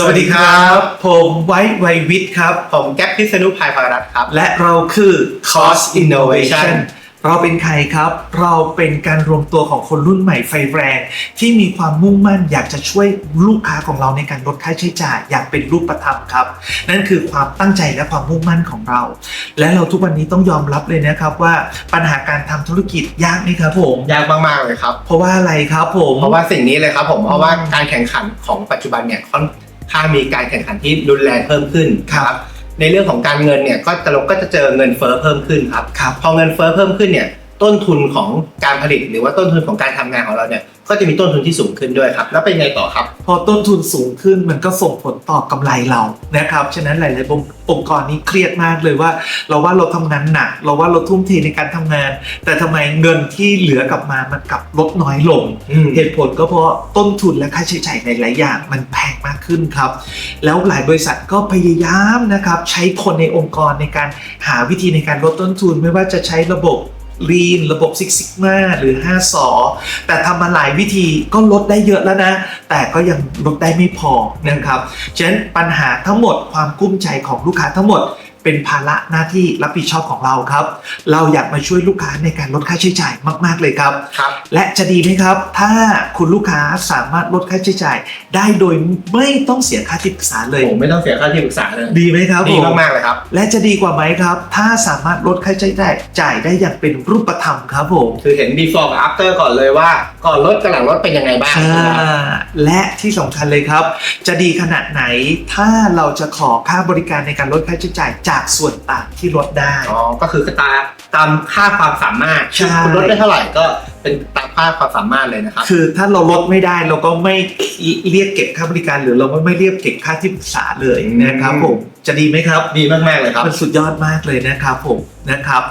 สวัสดีครับ ผมไว้ไววิทย์ครับ ผมแก๊ปพิษณุภายพารัตน์ครับ และเราคือ Cost Innovation เราเป็นใครครับ เราเป็นการรวมตัวของคนรุ่นใหม่ไฟแรง ที่มีความมุ่งมั่นอยากจะช่วยลูกค้าของเราในการลดค่าใช้จ่ายอย่างเป็นรูปธรรมครับ นั่นคือความตั้งใจและความมุ่งมั่นของเรา และเราทุกวันนี้ต้องยอมรับเลยนะครับว่าปัญหาการทำธุรกิจยากไหมครับผมยากมากๆเลยครับ เพราะว่าอะไรครับผมเพราะว่าสิ่งนี้เลยครับผมเพราะว่าการแข่งขันของปัจจุบันเนี่ยค่อน ข้างมีการแข่งขันที่รุนแรงเพิ่มขึ้นครับในเรื่องของการเงินเนี่ยก็จะเราก็จะเจอเงินเฟ้อเพิ่มขึ้นครับครับพอเงินเฟ้อเพิ่มขึ้นเนี่ย ต้นทุนของการผลิตหรือว่าต้นทุนของการทำงานของเราเนี่ยก็จะมีต้นทุนที่สูงขึ้นด้วยครับ แล้วเป็นไงต่อครับ พอต้นทุนสูงขึ้นมันก็ส่งผลต่อกำไรเรานะครับ ฉะนั้นหลายๆองค์องค์กรนี้เครียดมากเลยว่า เราว่าเราทำงานหนัก เราว่าเราทุ่มเทในการทำงาน แต่ทำไมเงินที่เหลือกลับมามันกลับลดน้อยลงเหตุผลก็เพราะต้นทุนและค่าใช้จ่ายในหลายอย่างมันแพงมากขึ้นครับ แล้วหลายบริษัทก็พยายามนะครับ ใช้คนในองค์กรในการหาวิธีในการลดต้นทุน ไม่ว่าจะใช้ระบบ ลีนระบบซิกซิกมาหรือ5สอแต่ทำมาหลายวิธีก็ลดได้เยอะแล้วนะ แต่ก็ยังลดได้ไม่พอนะครับฉะนั้นปัญหาทั้งหมดความกุ้มใจของลูกค้าทั้งหมด เป็นภาระหน้าที่รับผิดชอบของเราครับ เราอยากมาช่วยลูกค้าในการลดค่าใช้จ่ายมาก ๆเลยครับ ครับ และจะดีไหมครับ ถ้าคุณลูกค้าสามารถลดค่าใช้จ่าย ได้โดยไม่ต้องเสียค่าที่ปรึกษาเลย ผมไม่ต้องเสียค่าที่ปรึกษาเลย ดีไหมครับดีผม มากๆเลยครับ และจะดีกว่าไหมครับ ถ้าสามารถลดค่าใช้จ่ายจ่ายได้อย่างเป็นรูปธรรมครับผมคือเห็น before กับ after ก่อนเลยว่า ก่อนลดกับหลังลดเป็นยังไงบ้างอ่าและที่สำคัญเลยครับ จะดีขนาดไหน ถ้าเราจะขอค่าบริการในการลดค่าใช้จ่ายจากส่วนต่างที่ลดได้ อ๋อ ก็คือตาตามค่าความสามารถใช่ คุณลดได้เท่าไหร่ก็เป็นตามค่าความสามารถเลยนะครับ คือถ้าเราลดไม่ได้เราก็ไม่เรียกเก็บค่าบริการหรือเราก็ไม่เรียกเก็บค่าที่ปรึกษาเลยนะครับผม จะดีไหมครับ ดีมากๆเลยครับ มันสุดยอดมากเลยนะครับผมนะครับ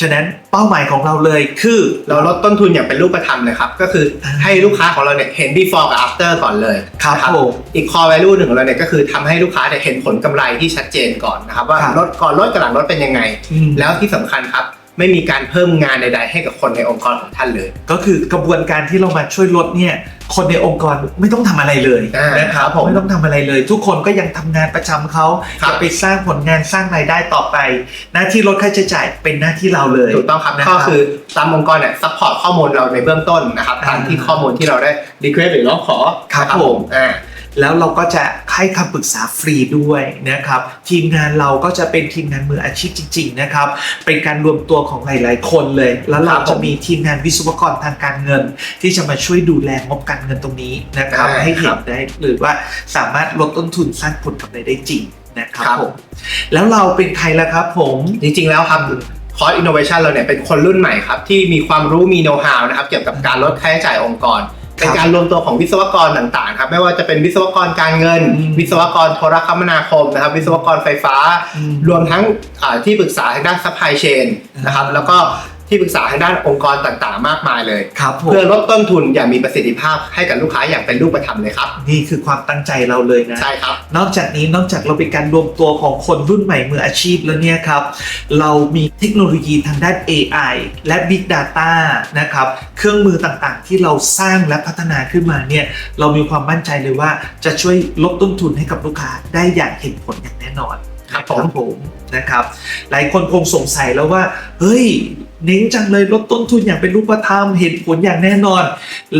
ฉะนั้นเป้าหมายของเราเลยคือ เราลดต้นทุนอย่างเป็นรูปธรรมเลยครับ ก็คือให้ลูกค้าของเราเนี่ยเห็น before กับ after ก่อนเลยครับนะผมอีก core value หนึ่งของเราเนี่ยก็คือทำให้ลูกค้าเนี่ยเห็นผลกำไรที่ชัดเจนก่อนนะครับว่าครับลดก่อนลดกับหลังลดเป็นยังไงอืมแล้วที่สำคัญครับไม่มีการเพิ่มงานใดๆให้กับคนในองค์กรของท่านเลย ก็คือกระบวนการที่เรามาช่วยลดเนี่ย คนในองค์กรไม่ต้องทำอะไรเลยอ่านนะครับครับผมไม่ต้องทำอะไรเลย ทุกคนก็ยังทำงานประจำเขาครับจะไปสร้างผลงานสร้างรายได้ต่อไป หน้าที่ลดค่าใช้จ่ายเป็นหน้าที่เราเลยถูกต้องครับนะก็คือตามองค์กรเนี่ยซัพพอร์ตข้อมูลเราในเบื้องต้นนะครับตามที่อ่าข้อมูลที่เราได้ request หรือร้องขอครับนะผมอ่า แล้วเราก็จะให้คำปรึกษาฟรีด้วยนะครับ ทีมงานเราก็จะเป็นทีมงานมืออาชีพจริง ๆ นะครับ เป็นการรวมตัวของหลาย ๆ คนเลย แล้วเราครับผมจะมีทีมงานวิศวกรทางการเงิน ที่จะมาช่วยดูแลงบการเงินตรงนี้นะครับได้ให้เห็ครันบได้หรือว่าสามารถลดต้นทุนสร้างผลกำไรได้จริงนะครับครับผมแล้วเราเป็นใครล่ะครับผมจริงๆแล้วครับคอร์สอินโนเวชันเราเนี่ยเป็นคนรุ่นใหม่ครับ ที่มีความรู้มีโน้ตฮาวนะครับเกี่ยวกับการลดค่าใช้จ่ายองค์กร เป็นการรวมตัวของวิศวกรต่างๆครับไม่ว่าจะเป็นวิศวกรการเงินอืมวิศวกรโทรคมนาคมนะครับ วิศวกรไฟฟ้าอืมรวมทั้งอ่าที่ปรึกษาทางด้านซัพพลายเชนนะครับแล้วก็ ที่ปรึกษาทางด้านองค์กรต่างๆ มากมายเลย ครับผมเพื่อลดต้นทุนอย่างมีประสิทธิภาพให้กับลูกค้าอย่างเป็นรูปธรรมเลยครับ นี่คือความตั้งใจเราเลยนะ ใช่ครับ นอกจากนี้นอกจากเราเป็นการรวมตัวของคนรุ่นใหม่มืออาชีพแล้วเนี่ยครับ เรามีเทคโนโลยีทางด้าน AI และ Big Data นะครับเครื่องมือต่างๆ ที่เราสร้างและพัฒนาขึ้นมาเนี่ยเรามีความมั่นใจเลยว่าจะช่วยลดต้นทุนให้กับลูกค้าได้อย่างเห็นผลอย่างแน่นอนครับผมนะผมนะครับ หลายคนคงสงสัยแล้วว่า เฮ้ย เน้นจังเลยลดต้นทุนอย่างเป็นรูปธรรมเห็นผลอย่างแน่นอน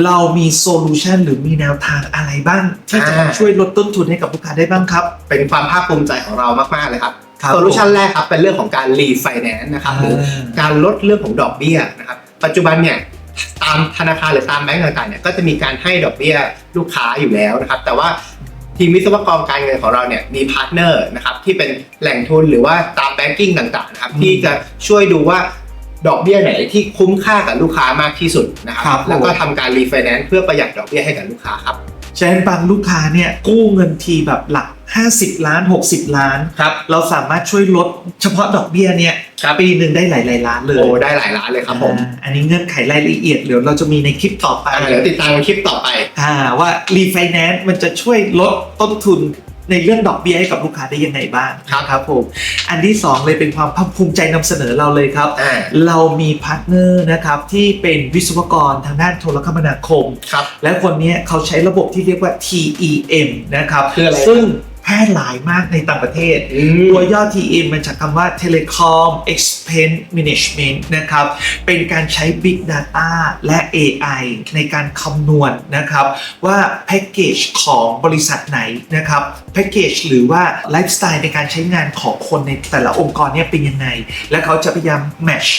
เรามีโซลูชันหรือมีแนวทางอะไรบ้าง ที่จะมาช่วยลดต้นทุนให้กับลูกค้าได้บ้างครับ เป็นความภาคภูมิใจของเรามากๆเลยครับครับโซลูชันแรกครับเป็นเรื่องของการรีไฟแนนซ์นะครับหรือการลดเรื่องของดอกเบี้ยนะครับปัจจุบันเนี่ยตามธนาคารหรือตามแบงก์ต่างๆเนี่ยก็จะมีการให้ดอกเบี้ยลูกค้าอยู่แล้วนะครับ แต่ว่าทีมวิศวกรการเงินของเราเนี่ยมีพาร์ทเนอร์นะครับที่เป็นแหล่งทุนหรือว่าตามแบงกิ้งต่างๆนะครับอืมที่จะช่วยดูว่า ดอกเบี้ยไหนที่คุ้มค่ากับลูกค้ามากที่สุดนะครับครับผมแล้วก็ทำการรีไฟแนนซ์เพื่อประหยัดดอกเบี้ยให้กับลูกค้าครับฉะนั้นบางลูกค้าเนี่ยกู้เงินทีแบบหลัก 50 ล้าน 60 ล้านครับเราสามารถช่วยลดเฉพาะดอกเบี้ยเนี่ยครับปีหนึ่งได้หลายๆล้านเลยโอ้ได้หลายล้านเลยครับผมอ่าอันนี้เงื่อนไขรายละเอียดเดี๋ยวเราจะมีในคลิปต่อไปอ่าเดี๋ยวติดตามคลิปต่อไปอ่าว่ารีไฟแนนซ์มันจะช่วยลดต้นทุน ในเรื่องดอกเบี้ยให้กับลูกค้าได้ยังไงบ้างครับครับผมอันที่สองเลยเป็นความภาคภูมิใจนำเสนอเราเลยครับอ่าเรามีพาร์ทเนอร์นะครับที่เป็นวิศวกรทางด้านโทรคมนาคมครับและคนเนี้ยเขาใช้ระบบที่เรียกว่า TEM นะครับคืออะไรซึ่ง แพร่หลายมากในต่างประเทศอืมตัวย่อ TM มาจากคำว่า Telecom Expense Management นะครับ เป็นการใช้ Big Data และ AI ในการคำนวณนะครับว่าแพ็กเกจของบริษัทไหนนะครับแพ็กเกจหรือว่าไลฟ์สไตล์ในการใช้งานของคนในแต่ละองค์กรเนี่ยเป็นยังไง และเขาจะพยายาม match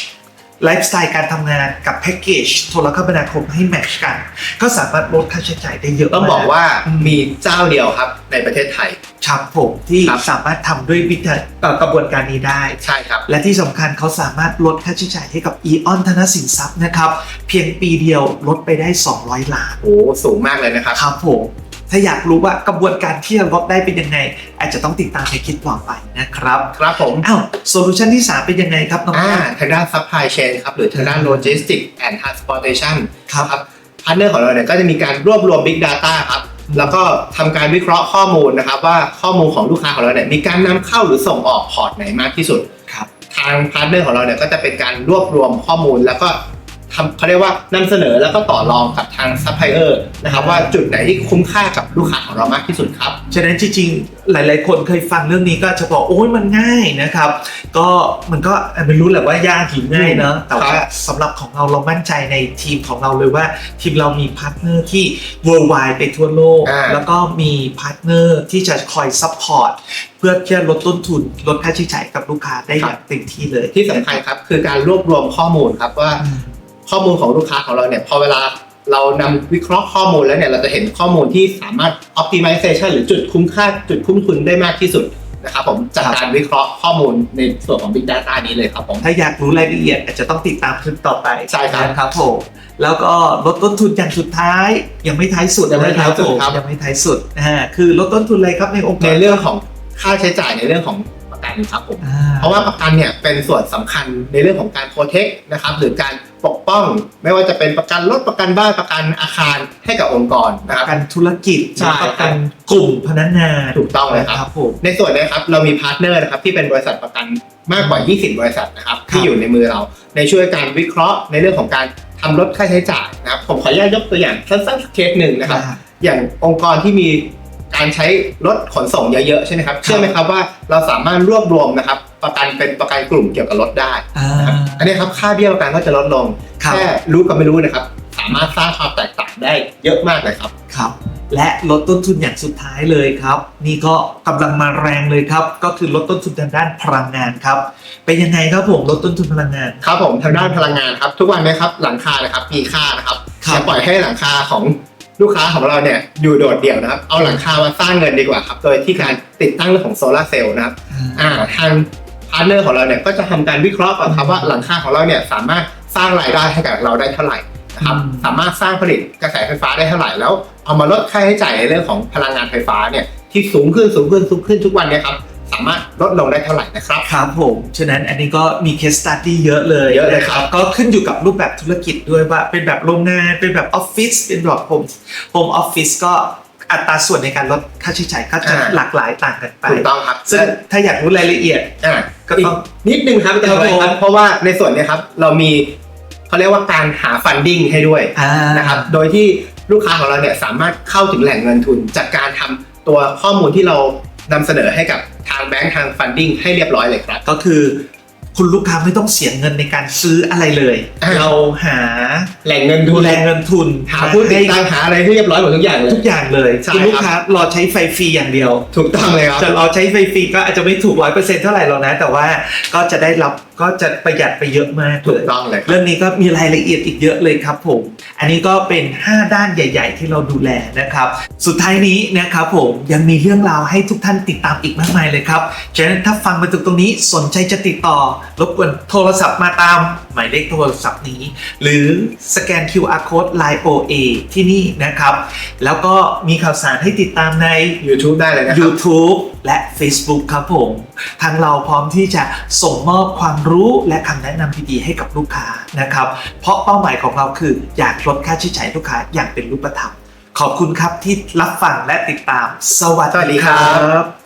ไลฟ์สไตล์การทำงานกับแพ็กเกจโทรคมนาคมให้แมทชกัน ก็สามารถลดค่าใช้จ่ายได้เยอะต้องบอกมว่าอืมมีเจ้าเดียวครับในประเทศไทยครับผมที่ครับสามารถทำด้วยวิธีเอ่อกระบวนการนี้ได้ใช่ครับ และที่สำคัญเขาสามารถลดค่าใช้จ่ายให้กับ e ออนธนสินทรัพย์นะครับ เพียงปีเดียวลดไปได้ 200 ล้าน โอ้ สูงมากเลยนะครับ ครับผม ถ้าอยากรู้ว่ากระบวนการที่จะลดได้เป็นยังไง อาจจะต้องติดตามในคลิปต่อไปนะครับ ครับผมอ้าวโซลูชันที่ 3 เป็นยังไงครับน้องอ่าแป้งทางด้าน supply chain ครับหรือทางด้าน logistics and transportation ครับครับพาร์ทเนอร์ของเราเนี่ยก็จะมีการรวบรวม big data ครับอืมแล้วก็ทำการวิเคราะห์ข้อมูลนะครับว่าข้อมูลของลูกค้าของเราเนี่ยมีการนำเข้าหรือส่งออกพอร์ตไหนมากที่สุดครับทางพาร์ทเนอร์ของเราเนี่ยก็จะเป็นการรวบรวมข้อมูล แล้วก็ ทำเขาเรียกว่านำเสนอแล้วก็ต่อรองกับทางซัพพลายเออร์นะครับว่าจุดไหนที่คุ้มค่ากับลูกค้าของเรามากที่สุดครับ ฉะนั้นจริงๆ หลายๆ คนเคยฟังเรื่องนี้ก็จะบอกโอ้ยมันง่ายนะครับ ก็มันก็ไม่รู้แหละว่ายากหรือง่ายเนอะแต่ว่าสำหรับของเราเรามั่นใจในทีมของเราเลยว่า ทีมเรามีพาร์ทเนอร์ที่ worldwide ไปทั่วโลกอ่าแล้วก็มีพาร์ทเนอร์ที่จะคอยซัพพอร์ตเพื่อที่จะลดต้นทุนลดค่าใช้จ่ายกับลูกค้าได้อย่างเต็มที่เลย ที่สำคัญครับคือการรวบรวมข้อมูลครับว่าอืม ข้อมูลของลูกค้าของเราเนี่ยพอเวลาเรานำวิเคราะห์ข้อมูลแล้วเนี่ยเราจะเห็นข้อมูลที่สามารถ optimization หรือจุดคุ้มค่าจุดคุ้มทุนได้มากที่สุดนะครับผมจากครับการวิเคราะห์ข้อมูลในส่วนของ Big Data นี้เลยครับผมถ้าอยากรู้รายละเอียดอาจจะต้องติดตามคลิปต่อไปใช่ครับนะครับผมแล้วก็ลดต้นทุนอย่างสุดท้าย ยังไม่ท้ายสุดยังไม่ท้ายสุดนะครับยังไม่ท้ายสุดอ่าคือลดต้นทุนอะไรครับในองค์กรในเรื่องของค่าใช้จ่ายในเรื่องของประกันครับผมอ่เพราะว่าประกันเนี่ยเป็นส่วนสำคัญในเรื่องของการโปรเทคนะครับหรือการ ปกป้อง ไม่ว่าจะเป็นประกันรถประกันบ้านประกันอาคารให้กับองค์กรนะปครับ ระกันธุรกิจใช่ ประกันกลุ่มพนักงานถูกต้องเลยครับครับ ผม ในส่วนนี้ครับเรามีพาร์ทเนอร์นะครับที่เป็นบริษัทประกันมากกว่า 20 บริษัทนะครับครับที่อยู่ในมือเรา ในช่วยการวิเคราะห์ในเรื่องของการทำลดค่าใช้จ่ายนะครับผมขออนุญาตยกตัวอย่างสั้นๆสักเคสหนึ่งนะครับอ่าอย่างองค์กรที่มีการใช้รถขนส่งเยอะๆใช่ไหมครับเชื่อไหมครับว่าเราสามารถรวบรวมนะครับประกันเป็นประกันกลุ่มเกี่ยวกับรถได้ อ่านะครับ อันนี้ครับค่าเบี้ยประกันก็จะลดลงครับ แค่รู้กับไม่รู้นะครับ สามารถสร้างความแตกต่างได้เยอะมากเลยครับ ครับ และลดต้นทุนอย่างสุดท้ายเลยครับ นี่ก็กำลังมาแรงเลยครับ ก็คือลดต้นทุนทางด้านพลังงานครับ เป็นยังไงครับผมลดต้นทุนพลังงาน ครับผมทางด้านพลังงานครับ ทุกวันนี้ครับหลังคานะครับมีค่านะครับครับ อย่าปล่อยให้หลังคาของลูกค้าของเราเนี่ยอยู่โดดเดี่ยวนะครับ เอาหลังคามาสร้างเงินดีกว่าครับ โดยที่การติดตั้งเรื่องของโซลาร์เซลล์นะครับอ่าทาง พาร์ทเนอร์ของเราเนี่ยก็จะทำการวิเคราะห์ก่อนครับว่าหลังคาของเราเนี่ยสามารถสร้างรายได้ให้กับเราได้เท่าไหร่นะครับอืมสามารถสร้างผลิตกระแสไฟฟ้าได้เท่าไหร่แล้ว เอามาลดค่าใช้จ่ายในเรื่องของพลังงานไฟฟ้าเนี่ยที่สูงขึ้นสูงขึ้นสูงขึ้นทุกวันเนี่ยครับสามารถลดลงได้เท่าไหร่นะครับ ครับผม ฉะนั้นอันนี้ก็มี case study เยอะเลยเยอะเลยนะครับ ก็ขึ้นอยู่กับรูปแบบธุรกิจด้วยว่าเป็นแบบโรงงาน เป็นแบบออฟฟิศเป็นแบบโฮมโฮมออฟฟิศก็ อัตราส่วนในการลดค่าใช้จ่ายก็จะหลากหลายต่างกันไป ถูกต้องครับซึ่งถ้าอยากรู้รายละเอียด อ่าก็ต้อง นิดนึงครับอาจารย์ครับผมครับ เพราะว่าในส่วนเนี้ครับเรามีเขาเรียกว่าการหาฟันดิ้งให้ด้วย อ่า นะครับโดยที่ลูกค้าของเราเนี่ยสามารถเข้าถึงแหล่งเงินทุน จากการทำตัวข้อมูลที่เรานำเสนอให้กับทางแบงค์ทางฟันดิ้งให้เรียบร้อยเลยครับ ก็คือ คุณลูกค้าไม่ต้องเสียเงินในการซื้ออะไรเลย อ่า เราหาแหล่งเงินดูทุนแลเงินทุนหาผู้ติดตั้งหาอะไรที่เรียบร้อยหมดทุกอย่างเลย ทุกอย่างเลยใช่คุณลูกครับ ค้ารอใช้ไฟฟรีอย่างเดียว ถูกต้องเลยครับ จะรอใช้ไฟฟรีก็อาจจะไม่ถูกร้อยเปอร์เซ็นต์เท่าไหร่หรอกนะ แต่ว่าก็จะได้รับ ก็จะประหยัดไปเยอะมากเลถูกยต้องเลยครับ เรื่องนี้ก็มีรายละเอียดอีกเยอะเลยครับผม อันนี้ก็เป็น 5 ด้านใหญ่ ๆ ที่เราดูแลนะครับ สุดท้ายนี้นะครับผมยังมีเรื่องราวให้ทุกท่านติดตามอีกมากมายเลยครับฉะนั้นถ้าฟังมาถึงตรงนี้สนใจจะติดต่อ รบกวนโทรศัพท์มาตาม หมายเลขโทรศัพท์นี้ หรือสแกน QR code Line OA ที่นี่นะครับ แล้วก็มีข่าวสารให้ติดตามใน YouTube ได้เลยนะครับ YouTube และ Facebook ครับผม ทางเราพร้อมที่จะส่งมอบความรู้และคำแนะนำดีๆให้กับลูกค้านะครับ เพราะเป้าหมายของเราคืออยากลดค่าใช้จ่ายลูกค้าอย่างเป็นรูปธรรม ขอบคุณครับที่รับฟังและติดตาม สวัสสวัสดีดีคครัรับ